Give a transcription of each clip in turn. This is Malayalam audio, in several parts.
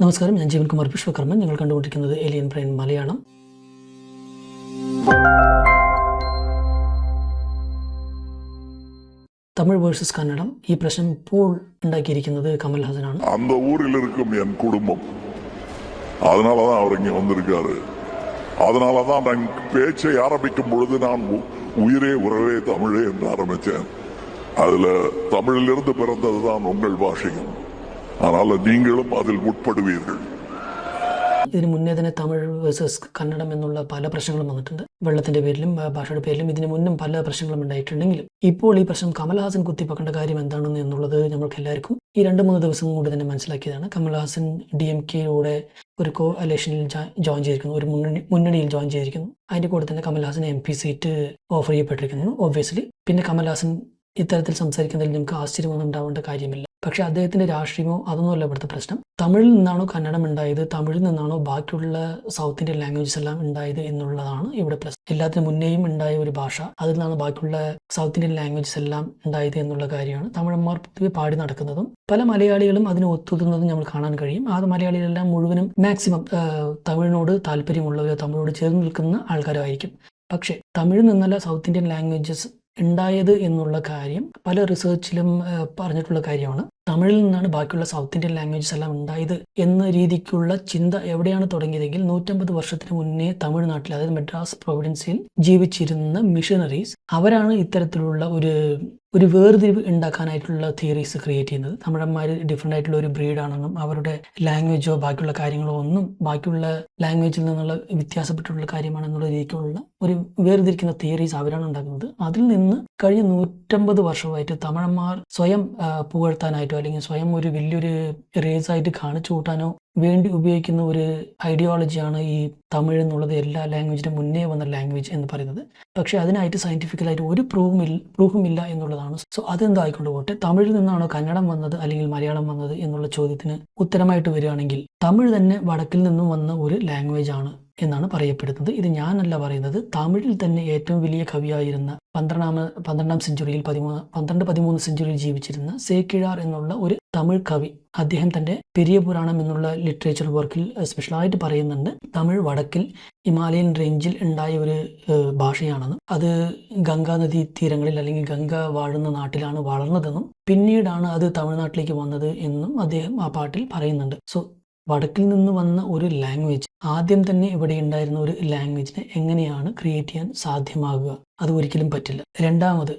നമസ്കാരം ഞാൻ ജീവൻകുമാർ വിശ്വകർമ്മൻ നിങ്ങൾ കണ്ടുകൊണ്ടിരിക്കുന്നത് alien brain Malayalam Tamil versus Kannadam ഈ പ്രശ്നം ഇപ്പോൾ ഉണ്ടാക്കിയിരിക്കുന്നത് കമൽഹാസനാണ് அந்த ஊரில் இருக்கும் என் குடும்பம் அதனால தான் அவர் இங்கே வந்திருக்காரு அதனால தான் நான் பேச்சை ஆரம்பிக்கும் பொழுது நான் உ- உயிரே உறவே தமிழே என்று ஆரம்பித்தேன் அதுல தமிழிலிருந்து பிறந்ததுதான் உங்கள் பாஷையும் அதனால நீங்களும் அதில் உட்படுவீர்கள் ഇതിന് മുന്നേ തന്നെ തമിഴ് വേഴ്സസ് കന്നഡം എന്നുള്ള പല പ്രശ്നങ്ങളും വന്നിട്ടുണ്ട് വെള്ളത്തിന്റെ പേരിലും ആ, ഭാഷയുടെ പേരിലും ഇതിന് മുന്നും പല പ്രശ്നങ്ങളും ഉണ്ടായിട്ടുണ്ടെങ്കിലും ഇപ്പോൾ ഈ പ്രശ്നം കമൽഹാസൻ കുത്തിപ്പക്കേണ്ട കാര്യം എന്താണെന്ന് എന്നുള്ളത് നമ്മൾക്ക് എല്ലാവർക്കും ഈ രണ്ട് മൂന്ന് ദിവസം കൊണ്ട് തന്നെ മനസ്സിലാക്കിയതാണ് കമൽഹാസൻ ഡി എം കെയുടെ ഒരു കോ അലേഷനിൽ ജോയിൻ ചെയ്തിരിക്കുന്നു ഒരു മുന്നണി മുന്നണിയിൽ ജോയിൻ ചെയ്തിരിക്കുന്നു അതിന്റെ കൂടെ തന്നെ Kamal Haasan M P seat offer ചെയ്യപ്പെട്ടിരിക്കുന്നു ഒബ്വിയസ്ലി പിന്നെ കമൽഹാസൻ ഇത്തരത്തിൽ സംസാരിക്കുന്നതിൽ നമുക്ക് ആശ്ചര്യമൊന്നും ഉണ്ടാവേണ്ട കാര്യമില്ല പക്ഷെ അദ്ദേഹത്തിന്റെ രാഷ്ട്രീയമോ അതൊന്നുമല്ല ഇവിടുത്തെ പ്രശ്നം. തമിഴിൽ നിന്നാണോ കന്നഡം ഉണ്ടായത്? തമിഴിൽ നിന്നാണോ ബാക്കിയുള്ള സൗത്ത് ഇന്ത്യൻ ലാംഗ്വേജസ് എല്ലാം ഉണ്ടായത് എന്നുള്ളതാണ് ഇവിടെ പ്രശ്നം. എല്ലാത്തിനും മുന്നേയും ഉണ്ടായ ഒരു ഭാഷ. അതിൽ നിന്നാണ് ബാക്കിയുള്ള സൗത്ത് ഇന്ത്യൻ ലാംഗ്വേജസ് എല്ലാം ഉണ്ടായത് എന്നുള്ള കാര്യമാണ് തമിഴന്മാർ പൊതുവെ പാടി നടക്കുന്നതും പല മലയാളികളും അതിന് ഒത്തുതുന്നതും നമ്മൾ കാണാൻ കഴിയും. ആ മലയാളികളെല്ലാം മുഴുവനും മാക്സിമം തമിഴിനോട് താല്പര്യമുള്ളവരോ തമിഴോട് ചേർന്ന് നിൽക്കുന്ന ആൾക്കാരോ ആയിരിക്കും. പക്ഷേ തമിഴിൽ നിന്നല്ല സൗത്ത് ഇന്ത്യൻ ലാംഗ്വേജസ് ഉണ്ടായത് എന്നുള്ള കാര്യം പല റിസർച്ചിലും പറഞ്ഞിട്ടുള്ള കാര്യമാണ്. തമിഴിൽ നിന്നാണ് ബാക്കിയുള്ള സൗത്ത് ഇന്ത്യൻ ലാംഗ്വേജസ് എല്ലാം ഉണ്ടായത് എന്ന രീതിക്കുള്ള ചിന്ത എവിടെയാണ് തുടങ്ങിയതെങ്കിൽ നൂറ്റമ്പത് വർഷത്തിന് മുന്നേ തമിഴ്നാട്ടിൽ അതായത് മെഡ്രാസ് പ്രൊവിഡൻസിൽ ജീവിച്ചിരുന്ന മിഷനറീസ് അവരാണ് ഇത്തരത്തിലുള്ള ഒരു ഒരു വേർതിരിവ് ഉണ്ടാക്കാനായിട്ടുള്ള തിയറീസ് ക്രിയേറ്റ് ചെയ്യുന്നത്. തമിഴന്മാർ ഡിഫറെന്റ് ആയിട്ടുള്ള ഒരു ബ്രീഡാണെന്നും അവരുടെ ലാംഗ്വേജോ ബാക്കിയുള്ള കാര്യങ്ങളോ ഒന്നും ബാക്കിയുള്ള ലാംഗ്വേജിൽ നിന്നുള്ള വ്യത്യാസപ്പെട്ടിട്ടുള്ള കാര്യമാണെന്നുള്ള രീതിക്കുള്ള ഒരു വേർതിരിക്കുന്ന തിയറീസ് അവരാണ് ഉണ്ടാക്കുന്നത്. അതിൽ നിന്ന് കഴിഞ്ഞ നൂറ്റമ്പത് വർഷമായിട്ട് തമിഴന്മാർ സ്വയം പുകഴ്ത്താനായിട്ടോ അല്ലെങ്കിൽ സ്വയം ഒരു വലിയൊരു റേസ് ആയിട്ട് കാണിച്ചു കൂട്ടാനോ വേണ്ടി ഉപയോഗിക്കുന്ന ഒരു ഐഡിയോളജിയാണ് ഈ തമിഴ് എന്നുള്ളത് എല്ലാ ലാംഗ്വേജിനും മുന്നേ വന്ന ലാംഗ്വേജ് എന്ന് പറയുന്നത്. പക്ഷേ അതിനായിട്ട് സയന്റിഫിക്കലായിട്ട് ഒരു പ്രൂഫും ഇല്ല പ്രൂഫും ഇല്ല എന്നുള്ളതാണ്. സോ അതെന്തായിക്കൊണ്ട് പോട്ടെ? തമിഴിൽ നിന്നാണോ കന്നഡം വന്നത് അല്ലെങ്കിൽ മലയാളം വന്നത് എന്നുള്ള ചോദ്യത്തിന് ഉത്തരമായിട്ട് വരികയാണെങ്കിൽ തമിഴ് തന്നെ വടക്കിൽ നിന്നും വന്ന ഒരു ലാംഗ്വേജ് ആണ് എന്നാണ് പറയപ്പെടുന്നത്. ഇത് ഞാനല്ല പറയുന്നത്. തമിഴിൽ തന്നെ ഏറ്റവും വലിയ കവിയായിരുന്ന പന്ത്രണ്ടാമ പന്ത്രണ്ടാം സെഞ്ചുറിയിൽ പതിമൂന്ന് പന്ത്രണ്ട് പതിമൂന്ന് സെഞ്ചുറിയിൽ ജീവിച്ചിരുന്ന സേക്കിഴാർ എന്നുള്ള ഒരു തമിഴ് കവി അദ്ദേഹം തന്റെ പെരിയ പുരാണം എന്നുള്ള ലിറ്ററേച്ചർ വർക്കിൽ സ്പെഷ്യലായിട്ട് പറയുന്നുണ്ട്. തമിഴ് വടക്കിൽ ഹിമാലയൻ റേഞ്ചിൽ ഉണ്ടായ ഒരു ഭാഷയാണെന്നും അത് ഗംഗാ നദി തീരങ്ങളിൽ അല്ലെങ്കിൽ ഗംഗ വാഴുന്ന നാട്ടിലാണ് വളർന്നതെന്നും പിന്നീടാണ് അത് തമിഴ്നാട്ടിലേക്ക് വന്നത് എന്നും അദ്ദേഹം ആ പാട്ടിൽ പറയുന്നുണ്ട്. സോ വടക്കിൽ നിന്ന് വന്ന ഒരു ലാംഗ്വേജ് ആദ്യം തന്നെ ഇവിടെ ഉണ്ടായിരുന്ന ഒരു ലാംഗ്വേജിനെ എങ്ങനെയാണ് ക്രിയേറ്റ് ചെയ്യാൻ സാധ്യമാകുക? അത് ഒരിക്കലും പറ്റില്ല. രണ്ടാമത്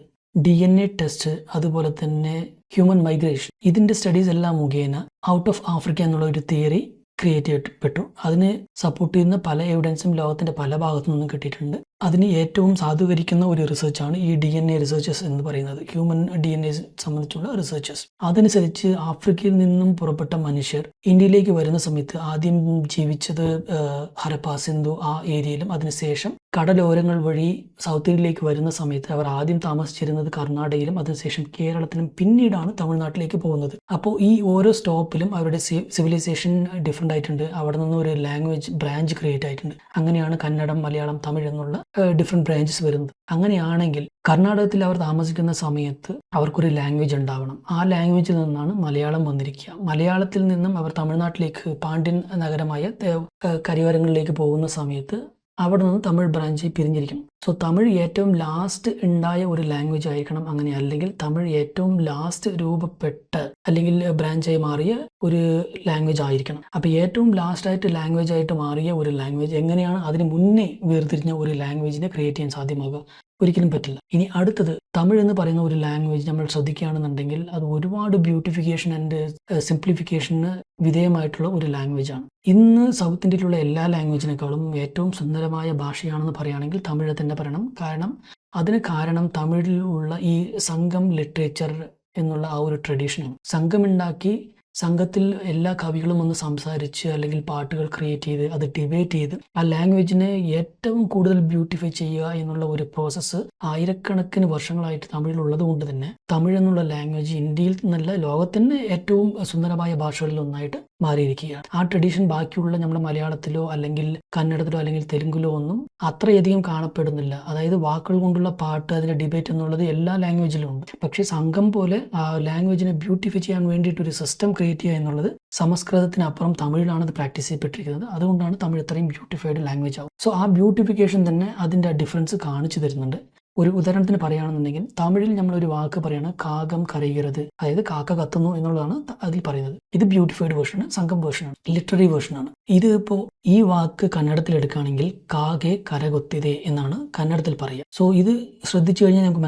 ഡി എൻ എ ടെസ്റ്റ് അതുപോലെ തന്നെ ഹ്യൂമൻ മൈഗ്രേഷൻ ഇതിന്റെ സ്റ്റഡീസ് എല്ലാം മുഖേന ഔട്ട് ഓഫ് ആഫ്രിക്ക എന്നുള്ള ഒരു തിയറി ക്രിയേറ്റ് ചെയ്യപ്പെട്ടു. അതിന് സപ്പോർട്ട് ചെയ്യുന്ന പല എവിഡൻസും ലോകത്തിന്റെ പല ഭാഗത്തു നിന്നും കിട്ടിയിട്ടുണ്ട്. അതിന് ഏറ്റവും സാധൂകരിക്കുന്ന ഒരു റിസർച്ചാണ് ഈ ഡി എൻ എ റിസർച്ചസ് എന്ന് പറയുന്നത്. ഹ്യൂമൻ ഡി എൻ എ സംബന്ധിച്ചുള്ള റിസർച്ചസ് അതനുസരിച്ച് ആഫ്രിക്കയിൽ നിന്നും പുറപ്പെട്ട മനുഷ്യർ ഇന്ത്യയിലേക്ക് വരുന്ന സമയത്ത് ആദ്യം ജീവിച്ചത് ഹരപ്പ സിന്ധു ആ ഏരിയയിലും. അതിനുശേഷം കടലോരങ്ങൾ വഴി സൗത്ത് ഇന്ത്യയിലേക്ക് വരുന്ന സമയത്ത് അവർ ആദ്യം താമസിച്ചിരുന്നത് കർണാടകയിലും അതിനുശേഷം കേരളത്തിലും പിന്നീടാണ് തമിഴ്നാട്ടിലേക്ക് പോകുന്നത്. അപ്പോൾ ഈ ഓരോ സ്റ്റോപ്പിലും അവരുടെ സിവിലൈസേഷൻ ഡിഫറെന്റ് ആയിട്ടുണ്ട്. അവിടെ നിന്ന് ഒരു ലാംഗ്വേജ് ബ്രാഞ്ച് ക്രിയേറ്റ് ആയിട്ടുണ്ട്. അങ്ങനെയാണ് കന്നഡം മലയാളം തമിഴ് എന്നുള്ള ഡിഫറെന്റ് ബ്രാഞ്ചസ് വരുന്നത്. അങ്ങനെയാണെങ്കിൽ കർണാടകത്തിൽ അവർ താമസിക്കുന്ന സമയത്ത് അവർക്കൊരു ലാംഗ്വേജ് ഉണ്ടാവണം. ആ ലാംഗ്വേജിൽ നിന്നാണ് മലയാളം വന്നിരിക്കുക. മലയാളത്തിൽ നിന്നും അവർ തമിഴ്നാട്ടിലേക്ക് പാണ്ഡ്യൻ നഗരമായ കരിവാരങ്ങളിലേക്ക് പോകുന്ന സമയത്ത് അവിടെ നിന്ന് തമിഴ് ബ്രാഞ്ച് പിരിഞ്ഞിരിക്കും. സോ തമിഴ് ഏറ്റവും ലാസ്റ്റ് ഉണ്ടായ ഒരു ലാംഗ്വേജ് ആയിരിക്കണം അങ്ങനെ അല്ലെങ്കിൽ തമിഴ് ഏറ്റവും ലാസ്റ്റ് രൂപപ്പെട്ട അല്ലെങ്കിൽ ബ്രാഞ്ചായി മാറിയ ഒരു ലാംഗ്വേജ് ആയിരിക്കണം. അപ്പോൾ ഏറ്റവും ലാസ്റ്റ് ആയിട്ട് ലാംഗ്വേജ് ആയിട്ട് മാറിയ ഒരു ലാംഗ്വേജ് എങ്ങനെയാണ് അതിന് മുന്നേ വേർതിരിഞ്ഞ ഒരു ലാംഗ്വേജിനെ ക്രിയേറ്റ് ചെയ്യാൻ സാധ്യമാകുക? ഒരിക്കലും പറ്റില്ല. ഇനി അടുത്തത് തമിഴ് എന്ന് പറയുന്ന ഒരു ലാംഗ്വേജ് നമ്മൾ ശ്രദ്ധിക്കുകയാണെന്നുണ്ടെങ്കിൽ അത് ഒരുപാട് ബ്യൂട്ടിഫിക്കേഷൻ ആൻഡ് സിംപ്ലിഫിക്കേഷന് വിധേയമായിട്ടുള്ള ഒരു ലാംഗ്വേജ് ആണ്. ഇന്ന് സൗത്ത് ഇന്ത്യയിലുള്ള എല്ലാ ലാംഗ്വേജിനേക്കാളും ഏറ്റവും സുന്ദരമായ ഭാഷയാണെന്ന് പറയുകയാണെങ്കിൽ തമിഴ് തന്നെ പറയണം കാരണം അതിന് കാരണം തമിഴിലുള്ള ഈ സംഘം ലിറ്ററേച്ചർ എന്നുള്ള ആ ഒരു ട്രഡീഷനാണ് സംഘമുണ്ടാക്കി സംഘത്തിൽ എല്ലാ കവികളും ഒന്ന് സംസാരിച്ച് അല്ലെങ്കിൽ പാട്ടുകൾ ക്രിയേറ്റ് ചെയ്ത് അത് ഡിബേറ്റ് ചെയ്ത് ആ ലാംഗ്വേജിനെ ഏറ്റവും കൂടുതൽ ബ്യൂട്ടിഫൈ ചെയ്യുക എന്നുള്ള ഒരു പ്രോസസ്സ് ആയിരക്കണക്കിന് വർഷങ്ങളായിട്ട് തമിഴിലുള്ളത് കൊണ്ട് തന്നെ തമിഴ് എന്നുള്ള ലാംഗ്വേജ് ഇന്ത്യയിൽ നിന്നല്ല ലോകത്തിന് ഏറ്റവും സുന്ദരമായ ഭാഷകളിൽ ഒന്നായിട്ട് മാറിയിരിക്കുകയാണ്. ആ ട്രഡീഷൻ ബാക്കിയുള്ള നമ്മുടെ മലയാളത്തിലോ അല്ലെങ്കിൽ കന്നഡത്തിലോ അല്ലെങ്കിൽ തെലുങ്കിലോ ഒന്നും അത്രയധികം കാണപ്പെടുന്നില്ല. അതായത് വാക്കുകൾ കൊണ്ടുള്ള പാട്ട് അതിന്റെ ഡിബേറ്റ് എന്നുള്ളത് എല്ലാ ലാംഗ്വേജിലും ഉണ്ട്. പക്ഷേ സംഘം പോലെ ആ ലാംഗ്വേജിനെ ബ്യൂട്ടിഫൈ ചെയ്യാൻ വേണ്ടിയിട്ട് ഒരു സിസ്റ്റം ക്രിയേറ്റ് ചെയ്യുക എന്നുള്ളത് സംസ്കൃതത്തിനപ്പുറം തമിഴിലാണ് അത് പ്രാക്ടീസ് ചെയ്യപ്പെട്ടിരിക്കുന്നത്. അതുകൊണ്ടാണ് തമിഴ് ഇത്രയും ബ്യൂട്ടിഫൈഡ് ലാംഗ്വേജ് ആവും സോ ആ ബ്യൂട്ടിഫിക്കേഷൻ തന്നെ അതിന്റെ ഡിഫറൻസ് കാണിച്ചു തരുന്നുണ്ട്. ഒരു ഉദാഹരണത്തിന് പറയുകയാണെന്നുണ്ടെങ്കിൽ തമിഴിൽ നമ്മൾ ഒരു വാക്ക് പറയാണ് കാകം കരയുകരുത്. അതായത് കാക്ക കത്തുന്നു എന്നുള്ളതാണ് അതിൽ പറയുന്നത്. ഇത് ബ്യൂട്ടിഫൈഡ് വേർഷനാണ് സംഘം വേർഷനാണ് ലിറ്റററി വേർഷനാണ് ഇത് ഇപ്പോൾ ഈ വാക്ക് കന്നഡത്തിൽ എടുക്കുകയാണെങ്കിൽ കാകെ കരകൊത്തിതേ എന്നാണ് കന്നഡത്തിൽ പറയുക. സോ ഇത് ശ്രദ്ധിച്ചു കഴിഞ്ഞാൽ നമുക്ക്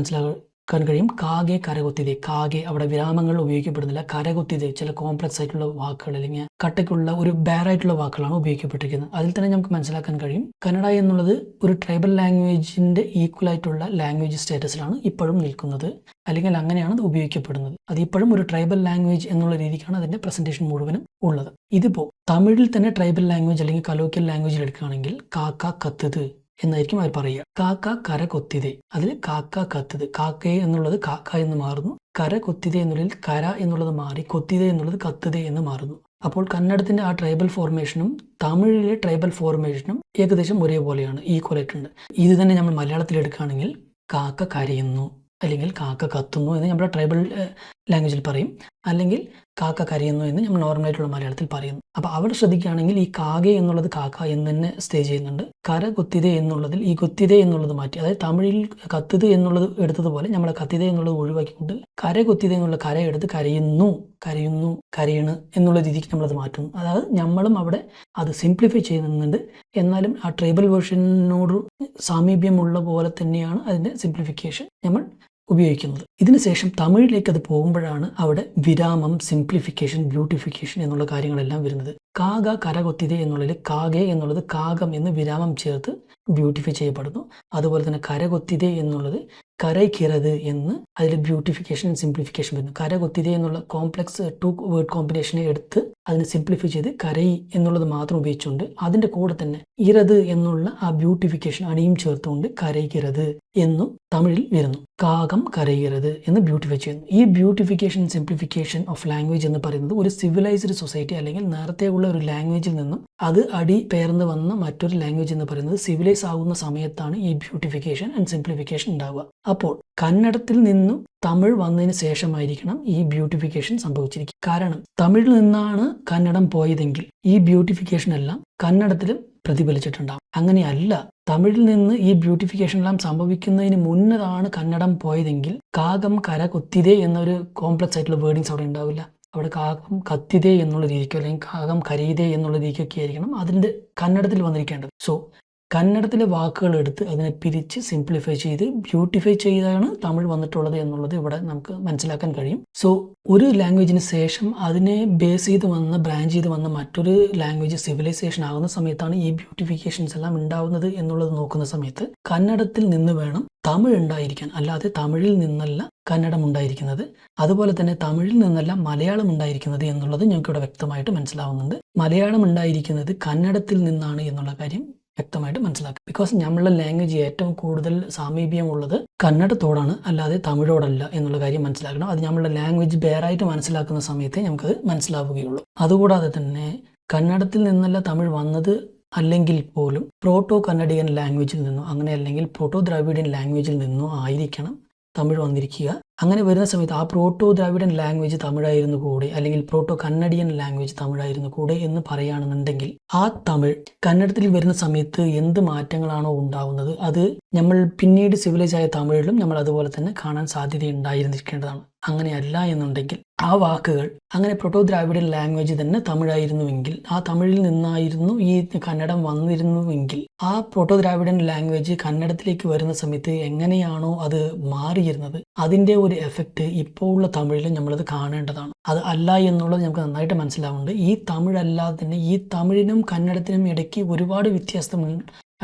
മനസ്സിലാക്കാൻ കഴിയും. കാകെ കരകുത്തിതെ കാകെ അവിടെ വിരാമങ്ങൾ ഉപയോഗിക്കപ്പെടുന്നില്ല. കരകുത്തിതെ ചില കോംപ്ലക്സ് ആയിട്ടുള്ള വാക്കുകൾ അല്ലെങ്കിൽ കട്ടയ്ക്കുള്ള ഒരു ബാറായിട്ടുള്ള വാക്കുകളാണ് ഉപയോഗിക്കപ്പെട്ടിരിക്കുന്നത്. അതിൽ തന്നെ നമുക്ക് മനസ്സിലാക്കാൻ കഴിയും. കന്നഡ എന്നുള്ളത് ഒരു ട്രൈബൽ ലാംഗ്വേജിന്റെ ഈക്വൽ ആയിട്ടുള്ള ലാംഗ്വേജ് സ്റ്റാറ്റസിലാണ് ഇപ്പോഴും നിൽക്കുന്നത്. അല്ലെങ്കിൽ അങ്ങനെയാണ് അത് ഉപയോഗിക്കപ്പെടുന്നത്. അത് ഇപ്പോഴും ഒരു ട്രൈബൽ ലാംഗ്വേജ് എന്നുള്ള രീതിക്കാണ് അതിന്റെ പ്രസന്റേഷൻ മുഴുവനും ഉള്ളത്. ഇതിപ്പോ തമിഴിൽ തന്നെ ട്രൈബൽ ലാംഗ്വേജ് അല്ലെങ്കിൽ കലോക്കിയൽ ലാംഗ്വേജിൽ എടുക്കുകയാണെങ്കിൽ കാക്ക കത്തത് എന്നായിരിക്കും അവർ പറയുക. കാക്ക കര കൊത്തിതെ. അതിൽ കാക്ക കത്തത്. കാക്കയെ എന്നുള്ളത് കാക്ക എന്ന് മാറുന്നു. കര കൊത്തിതെ എന്നുള്ളതിൽ കര എന്നുള്ളത് മാറി. കൊത്തിതെ എന്നുള്ളത് കത്തതെ എന്ന് മാറുന്നു. അപ്പോൾ കന്നഡത്തിന്റെ ആ ട്രൈബൽ ഫോർമേഷനും തമിഴിലെ ട്രൈബൽ ഫോർമേഷനും ഏകദേശം ഒരേപോലെയാണ്. ഈക്വൽ ആയിട്ടുണ്ട് ഇത് തന്നെ നമ്മൾ മലയാളത്തിൽ എടുക്കുകയാണെങ്കിൽ കാക്ക കരയുന്നു അല്ലെങ്കിൽ കാക്ക കത്തുന്നു എന്ന് നമ്മുടെ ട്രൈബൽ ലാംഗ്വേജിൽ പറയും. അല്ലെങ്കിൽ കാക്ക കരയുന്നു എന്ന് നമ്മൾ നോർമലായിട്ടുള്ള മലയാളത്തിൽ പറയുന്നു. അപ്പോൾ അവിടെ ശ്രദ്ധിക്കുകയാണെങ്കിൽ ഈ കാകെ എന്നുള്ളത് കാക്ക എന്ന് തന്നെ സ്റ്റേ ചെയ്യുന്നുണ്ട്. കര കൊത്തിതെ എന്നുള്ളതിൽ ഈ കൊത്തിതെ എന്നുള്ളത് മാറ്റി. അതായത് തമിഴിൽ കത്തിത എന്നുള്ളത് എടുത്തതുപോലെ നമ്മൾ കത്തിതെ എന്നുള്ളത് ഒഴിവാക്കിക്കൊണ്ട് കര കൊത്തിതെ എന്നുള്ള കര എടുത്ത് കരയുന്നു കരയുന്നു കരയണ് എന്നുള്ള രീതിക്ക് നമ്മളത് മാറ്റുന്നു. അതായത് നമ്മളും അവിടെ അത് സിംപ്ലിഫൈ ചെയ്യുന്നുണ്ട്. എന്നാലും ആ ട്രൈബൽ വേർഷനോട് സാമീപ്യമുള്ള പോലെ തന്നെയാണ് അതിന്റെ സിംപ്ലിഫിക്കേഷൻ നമ്മൾ ഉപയോഗിക്കുന്നത്. ഇതിനുശേഷം തമിഴിലേക്ക് അത് പോകുമ്പോഴാണ് അവിടെ വിരാമം സിംപ്ലിഫിക്കേഷൻ ബ്യൂട്ടിഫിക്കേഷൻ എന്നുള്ള കാര്യങ്ങളെല്ലാം വരുന്നത്. കാക കരകൊത്തിതേ എന്നുള്ളതിൽ കാകെ എന്നുള്ളത് കാകം എന്ന് വിരാമം ചേർത്ത് ബ്യൂട്ടിഫൈ ചെയ്യപ്പെടുന്നു. അതുപോലെ തന്നെ കരകൊത്തിതേ എന്നുള്ളത് കരയ്ക്കിറത് എന്ന് അതിൽ ബ്യൂട്ടിഫിക്കേഷൻ സിംപ്ലിഫിക്കേഷൻ വരുന്നു. കരകൊത്തിതേ എന്നുള്ള കോംപ്ലക്സ് ടു വേർഡ് കോമ്പിനേഷനെ എടുത്ത് അതിനെ സിംപ്ലിഫൈ ചെയ്ത് കരയി എന്നുള്ളത് മാത്രം ഉപയോഗിച്ചുകൊണ്ട് അതിന്റെ കൂടെ തന്നെ ഇറത് എന്നുള്ള ആ ബ്യൂട്ടിഫിക്കേഷൻ അടിയും ചേർത്തുകൊണ്ട് കരയ്ക്കിറത് എന്നും തമിഴിൽ വരുന്നു. കാകം കരയിറത് എന്ന് ബ്യൂട്ടിഫൈ ചെയ്യുന്നു. ഈ ബ്യൂട്ടിഫിക്കേഷൻ സിംപ്ലിഫിക്കേഷൻ ഓഫ് ലാംഗ്വേജ് എന്ന് പറയുന്നത് ഒരു സിവിലൈസ്ഡ് സൊസൈറ്റി അല്ലെങ്കിൽ നേരത്തെ ഉള്ള ഒരു ലാംഗ്വേജിൽ നിന്നും അത് അടി പേർന്ന് വന്ന മറ്റൊരു ലാംഗ്വേജ് എന്ന് പറയുന്നത് സിവിലൈസ് ആകുന്ന സമയത്താണ് ഈ ബ്യൂട്ടിഫിക്കേഷൻ ആൻഡ് സിംപ്ലിഫിക്കേഷൻ ഉണ്ടാവുക. അപ്പോൾ കന്നഡത്തിൽ നിന്നും തമിഴ് വന്നതിന് ശേഷമായിരിക്കണം ഈ ബ്യൂട്ടിഫിക്കേഷൻ സംഭവിച്ചിരിക്കുക. കാരണം തമിഴിൽ നിന്നാണ് കന്നഡം പോയതെങ്കിൽ ഈ ബ്യൂട്ടിഫിക്കേഷൻ എല്ലാം കന്നഡത്തിലും പ്രതിഫലിച്ചിട്ടുണ്ടാവും. അങ്ങനെയല്ല തമിഴിൽ നിന്ന് ഈ ബ്യൂട്ടിഫിക്കേഷൻ എല്ലാം സംഭവിക്കുന്നതിന് മുന്നതാണ് കന്നഡം പോയതെങ്കിൽ കാകം കര കൊത്തിതേ എന്നൊരു കോംപ്ലക്സ് ആയിട്ടുള്ള വേർഡിങ്സ് അവിടെ ഉണ്ടാവില്ല. അവിടെ കാകം കത്തിതേ എന്നുള്ള രീതിക്കോ അല്ലെങ്കിൽ കാകം കരീതേ എന്നുള്ള രീതിക്കൊക്കെ ആയിരിക്കണം. അതിന്റെ കന്നഡത്തിൽ വന്നിരിക്കേണ്ടത്. സോ കന്നഡത്തിലെ വാക്കുകൾ എടുത്ത് അതിനെ പിരിച്ച് സിംപ്ലിഫൈ ചെയ്ത് ബ്യൂട്ടിഫൈ ചെയ്താണ് തമിഴ് വന്നിട്ടുള്ളത് എന്നുള്ളത് ഇവിടെ നമുക്ക് മനസ്സിലാക്കാൻ കഴിയും. സോ ഒരു ലാംഗ്വേജിന് ശേഷം അതിനെ ബേസ് ചെയ്ത് വന്ന ബ്രാഞ്ച് ചെയ്ത് വന്ന മറ്റൊരു ലാംഗ്വേജ് സിവിലൈസേഷൻ ആകുന്ന സമയത്താണ് ഈ ബ്യൂട്ടിഫിക്കേഷൻസ് എല്ലാം ഉണ്ടാവുന്നത് എന്നുള്ളത് നോക്കുന്ന സമയത്ത് കന്നഡത്തിൽ നിന്ന് വേണം തമിഴ് ഉണ്ടായിരിക്കാൻ. അല്ലാതെ തമിഴിൽ നിന്നല്ല കന്നഡം ഉണ്ടായിരിക്കുന്നത്. അതുപോലെ തന്നെ തമിഴിൽ നിന്നല്ല മലയാളം ഉണ്ടായിരിക്കുന്നത് എന്നുള്ളത് ഞങ്ങൾക്ക് ഇവിടെ വ്യക്തമായിട്ട് മനസ്സിലാവുന്നുണ്ട്. മലയാളം ഉണ്ടായിരിക്കുന്നത് കന്നഡത്തിൽ നിന്നാണ് എന്നുള്ള കാര്യം വ്യക്തമായിട്ട് മനസ്സിലാക്കുക ബിക്കോസ് നമ്മളുടെ ലാംഗ്വേജ് ഏറ്റവും കൂടുതൽ സാമീപ്യമുള്ളത് കന്നഡത്തോടാണ് അല്ലാതെ തമിഴോടല്ല എന്നുള്ള കാര്യം മനസ്സിലാക്കണം. അത് നമ്മളുടെ ലാംഗ്വേജ് ബേറായിട്ട് മനസ്സിലാക്കുന്ന സമയത്തേ നമുക്കത് മനസ്സിലാവുകയുള്ളൂ. അതുകൂടാതെ തന്നെ കന്നഡത്തിൽ നിന്നല്ല തമിഴ് വന്നത് അല്ലെങ്കിൽ പോലും പ്രോട്ടോ കന്നഡിയൻ ലാംഗ്വേജിൽ നിന്നോ അങ്ങനെ അല്ലെങ്കിൽ പ്രോട്ടോ ദ്രാവിഡിയൻ ലാംഗ്വേജിൽ നിന്നോ ആയിരിക്കണം തമിഴ് വന്നിരിക്കുക അങ്ങനെ വരുന്ന സമയത്ത് ആ പ്രോട്ടോ ദ്രാവിഡൻ ലാംഗ്വേജ് തമിഴായിരുന്നു കൂടെ അല്ലെങ്കിൽ പ്രോട്ടോ കന്നഡിയൻ ലാംഗ്വേജ് തമിഴായിരുന്നു കൂടെ എന്ന് പറയുകയാണെന്നുണ്ടെങ്കിൽ ആ തമിഴ് കന്നഡത്തിൽ വരുന്ന സമയത്ത് എന്ത് മാറ്റങ്ങളാണോ ഉണ്ടാവുന്നത് അത് നമ്മൾ പിന്നീട് സിവിലൈസ് ആയ തമിഴിലും നമ്മൾ അതുപോലെ തന്നെ കാണാൻ സാധ്യതയുണ്ടായിരുന്നിരിക്കേണ്ടതാണ് അങ്ങനെയല്ല എന്നുണ്ടെങ്കിൽ ആ വാക്കുകൾ. അങ്ങനെ പ്രോട്ടോ ദ്രാവിഡൻ ലാംഗ്വേജ് തന്നെ തമിഴായിരുന്നുവെങ്കിൽ ആ തമിഴിൽ നിന്നായിരുന്നു ഈ കന്നഡം വന്നിരുന്നുവെങ്കിൽ ആ പ്രോട്ടോ ദ്രാവിഡൻ ലാംഗ്വേജ് കന്നഡത്തിലേക്ക് വരുന്ന സമയത്ത് എങ്ങനെയാണോ അത് മാറിയിരുന്നത് അതിന്റെ ഒരു എഫക്റ്റ് ഇപ്പോൾ ഉള്ള തമിഴിലും നമ്മളത് കാണേണ്ടതാണ്. അത് അല്ല എന്നുള്ളത് നമുക്ക് നന്നായിട്ട് മനസ്സിലാവുന്നുണ്ട്. ഈ തമിഴല്ലാതെ തന്നെ ഈ തമിഴിനും കന്നഡത്തിനും ഇടയ്ക്ക് ഒരുപാട് വ്യത്യാസം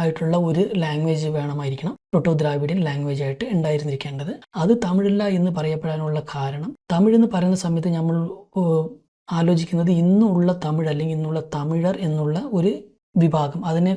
ആയിട്ടുള്ള ഒരു ലാംഗ്വേജ് വേണമായിരിക്കണം. പ്രോട്ടോ ദ്രാവിഡിയൻ ലാംഗ്വേജ് ആയിട്ട് ഉണ്ടായിരുന്നിരിക്കേണ്ടത്. അത് തമിഴില്ല എന്ന് പറയപ്പെടാനുള്ള കാരണം തമിഴ് എന്ന് പറയുന്ന സമയത്ത് നമ്മൾ ആലോചിക്കുന്നത് ഇന്നുള്ള തമിഴ് അല്ലെങ്കിൽ ഇന്നുള്ള തമിഴർ എന്നുള്ള ഒരു വിഭാഗം. അതിനെ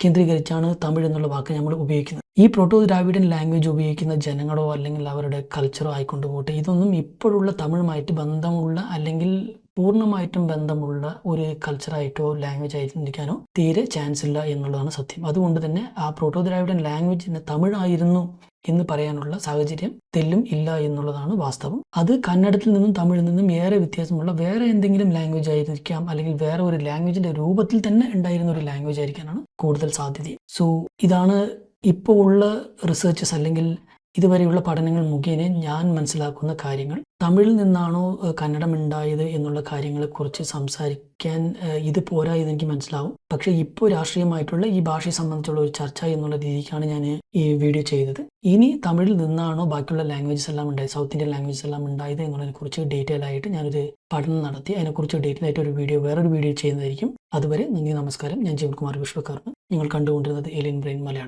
കേന്ദ്രീകരിച്ചാണ് തമിഴ് എന്നുള്ള വാക്ക് നമ്മൾ ഉപയോഗിക്കുന്നത്. ഈ പ്രോട്ടോ ദ്രാവിഡൻ ലാംഗ്വേജ് ഉപയോഗിക്കുന്ന ജനങ്ങളോ അല്ലെങ്കിൽ അവരുടെ കൾച്ചറോ ആയിക്കൊണ്ട് പോട്ടെ ഇതൊന്നും ഇപ്പോഴുള്ള തമിഴുമായിട്ട് ബന്ധമുള്ള അല്ലെങ്കിൽ പൂർണമായിട്ടും ബന്ധമുള്ള ഒരു കൾച്ചറായിട്ടോ ലാംഗ്വേജ് ആയിരിക്കാനോ തീരെ ചാൻസ് ഇല്ല എന്നുള്ളതാണ് സത്യം. അതുകൊണ്ട് തന്നെ ആ പ്രോട്ടോ ദ്രാവിഡൻ ലാംഗ്വേജ് തമിഴായിരുന്നു എന്ന് പറയാനുള്ള സാഹചര്യം തെല്ലും ഇല്ല എന്നുള്ളതാണ് വാസ്തവം. അത് കന്നഡത്തിൽ നിന്നും തമിഴിൽ നിന്നും ഏറെ വ്യത്യാസമുള്ള വേറെ എന്തെങ്കിലും ലാംഗ്വേജ് ആയിരിക്കാം അല്ലെങ്കിൽ വേറെ ഒരു ലാംഗ്വേജിന്റെ രൂപത്തിൽ തന്നെ ഉണ്ടായിരുന്ന ഒരു ലാംഗ്വേജ് ആയിരിക്കാനാണ് കൂടുതൽ സാധ്യത സോ ഇതാണ് ഇപ്പോൾ ഉള്ള റിസർച്ചസ് അല്ലെങ്കിൽ ഇതുവരെയുള്ള പഠനങ്ങൾ മുഖേന ഞാൻ മനസ്സിലാക്കുന്ന കാര്യങ്ങൾ തമിഴിൽ നിന്നാണോ കന്നഡം ഉണ്ടായത് എന്നുള്ള കാര്യങ്ങളെക്കുറിച്ച് സംസാരിക്കാൻ ഇത് പോരാ എനിക്ക് മനസ്സിലാവും. പക്ഷേ ഇപ്പോൾ രാഷ്ട്രീയമായിട്ടുള്ള ഈ ഭാഷയെ സംബന്ധിച്ചുള്ള ഒരു ചർച്ച എന്നുള്ള രീതിക്കാണ് ഞാൻ ഈ വീഡിയോ ചെയ്തത്. ഇനി തമിഴിൽ നിന്നാണോ ബാക്കിയുള്ള ലാംഗ്വേജസ് എല്ലാം ഉണ്ടായത് സൗത്ത് ഇന്ത്യൻ ലാംഗ്വേജസ് എല്ലാം ഉണ്ടായത് എന്നുള്ളതിനെക്കുറിച്ച് ഡീറ്റെയിൽ ആയിട്ട് ഞാനൊരു പഠനം നടത്തി അതിനെക്കുറിച്ച് ഡീറ്റെയിൽ ആയിട്ട് ഒരു വീഡിയോ വേറൊരു വീഡിയോ ചെയ്യുന്നതായിരിക്കും. അതുവരെ നന്ദി നമസ്കാരം. ഞാൻ ജീവൻ കുമാർ വിശ്വകർമ്മ. നിങ്ങൾ കണ്ടുകൊണ്ടിരുന്നത് എലിയൻ ബ്രെയിൻ മലയാളം.